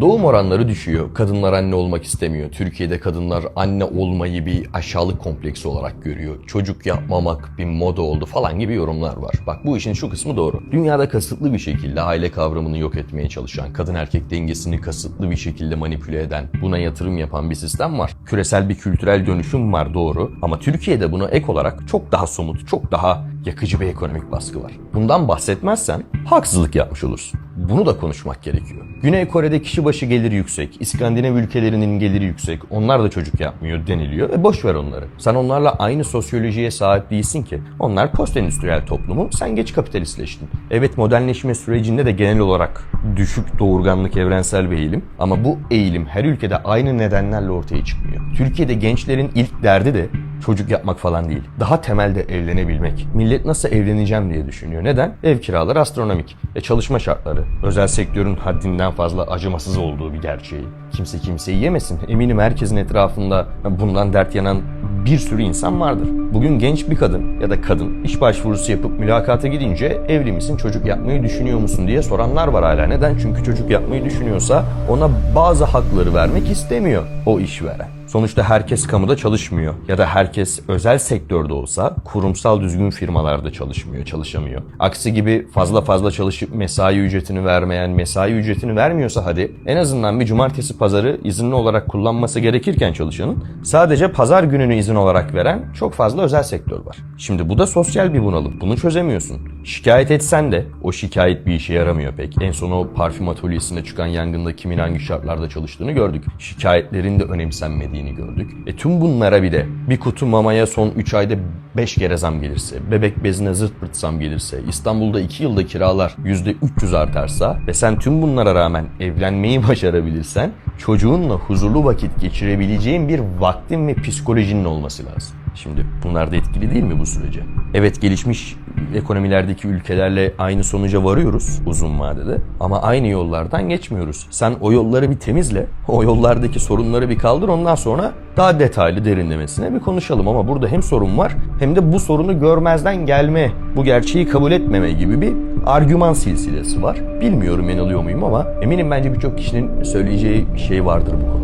Doğum oranları düşüyor. Kadınlar anne olmak istemiyor. Türkiye'de kadınlar anne olmayı bir aşağılık kompleksi olarak görüyor. Çocuk yapmamak bir moda oldu falan gibi yorumlar var. Bak bu işin şu kısmı doğru. Dünyada kasıtlı bir şekilde aile kavramını yok etmeye çalışan, kadın erkek dengesini kasıtlı bir şekilde manipüle eden, buna yatırım yapan bir sistem var. Küresel bir kültürel dönüşüm var doğru. Ama Türkiye'de buna ek olarak çok daha somut, çok daha yakıcı bir ekonomik baskı var. Bundan bahsetmezsen haksızlık yapmış olursun. Bunu da konuşmak gerekiyor. Güney Kore'de kişi başı geliri yüksek, İskandinav ülkelerinin geliri yüksek, onlar da çocuk yapmıyor deniliyor. E boş ver onları. Sen onlarla aynı sosyolojiye sahip değilsin ki. Onlar post endüstriyel toplumu, sen geç kapitalistleştin. Evet modernleşme sürecinde de genel olarak düşük doğurganlık evrensel bir eğilim. Ama bu eğilim her ülkede aynı nedenlerle ortaya çıkmıyor. Türkiye'de gençlerin ilk derdi de çocuk yapmak falan değil. Daha temelde evlenebilmek. Millet nasıl evleneceğim diye düşünüyor. Neden? Ev kiraları astronomik. E çalışma şartları. Özel sektörün haddinden fazla acımasız olduğu bir gerçeği. Kimse kimseyi yemesin. Eminim herkesin etrafında bundan dert yanan bir sürü insan vardır. Bugün genç bir kadın ya da kadın iş başvurusu yapıp mülakata gidince evli misin çocuk yapmayı düşünüyor musun diye soranlar var hala. Neden? Çünkü çocuk yapmayı düşünüyorsa ona bazı hakları vermek istemiyor o işveren. Sonuçta herkes kamuda çalışmıyor ya da herkes özel sektörde olsa kurumsal düzgün firmalarda çalışmıyor, çalışamıyor. Aksi gibi fazla fazla çalışıp mesai ücretini vermeyen, mesai ücretini vermiyorsa hadi en azından bir cumartesi pazarı izinli olarak kullanması gerekirken çalışanın sadece pazar gününü izin olarak veren çok fazla özel sektör var. Şimdi bu da sosyal bir bunalım. Bunu çözemiyorsun. Şikayet etsen de o şikayet bir işe yaramıyor pek. En son o parfüm atölyesinde çıkan yangında kimin hangi şartlarda çalıştığını gördük. Şikayetlerin de önemsenmediğini gördük. E tüm bunlara bir de bir kutu mamaya son 3 ayda 5 kere zam gelirse, bebek bezine zırt pırt zam gelirse, İstanbul'da 2 yılda kiralar %300 artarsa ve sen tüm bunlara rağmen evlenmeyi başarabilirsen çocuğunla huzurlu vakit geçirebileceğin bir vaktin ve psikolojinin olması lazım. Şimdi bunlar da etkili değil mi bu sürece? Evet gelişmiş ekonomilerdeki ülkelerle aynı sonuca varıyoruz uzun vadede ama aynı yollardan geçmiyoruz. Sen o yolları bir temizle, o yollardaki sorunları bir kaldır ondan sonra daha detaylı derinlemesine bir konuşalım ama burada hem sorun var hem de bu sorunu görmezden gelme, bu gerçeği kabul etmeme gibi bir argüman silsilesi var. Bilmiyorum yanılıyor muyum ama eminim bence birçok kişinin söyleyeceği bir şey vardır bu konuda.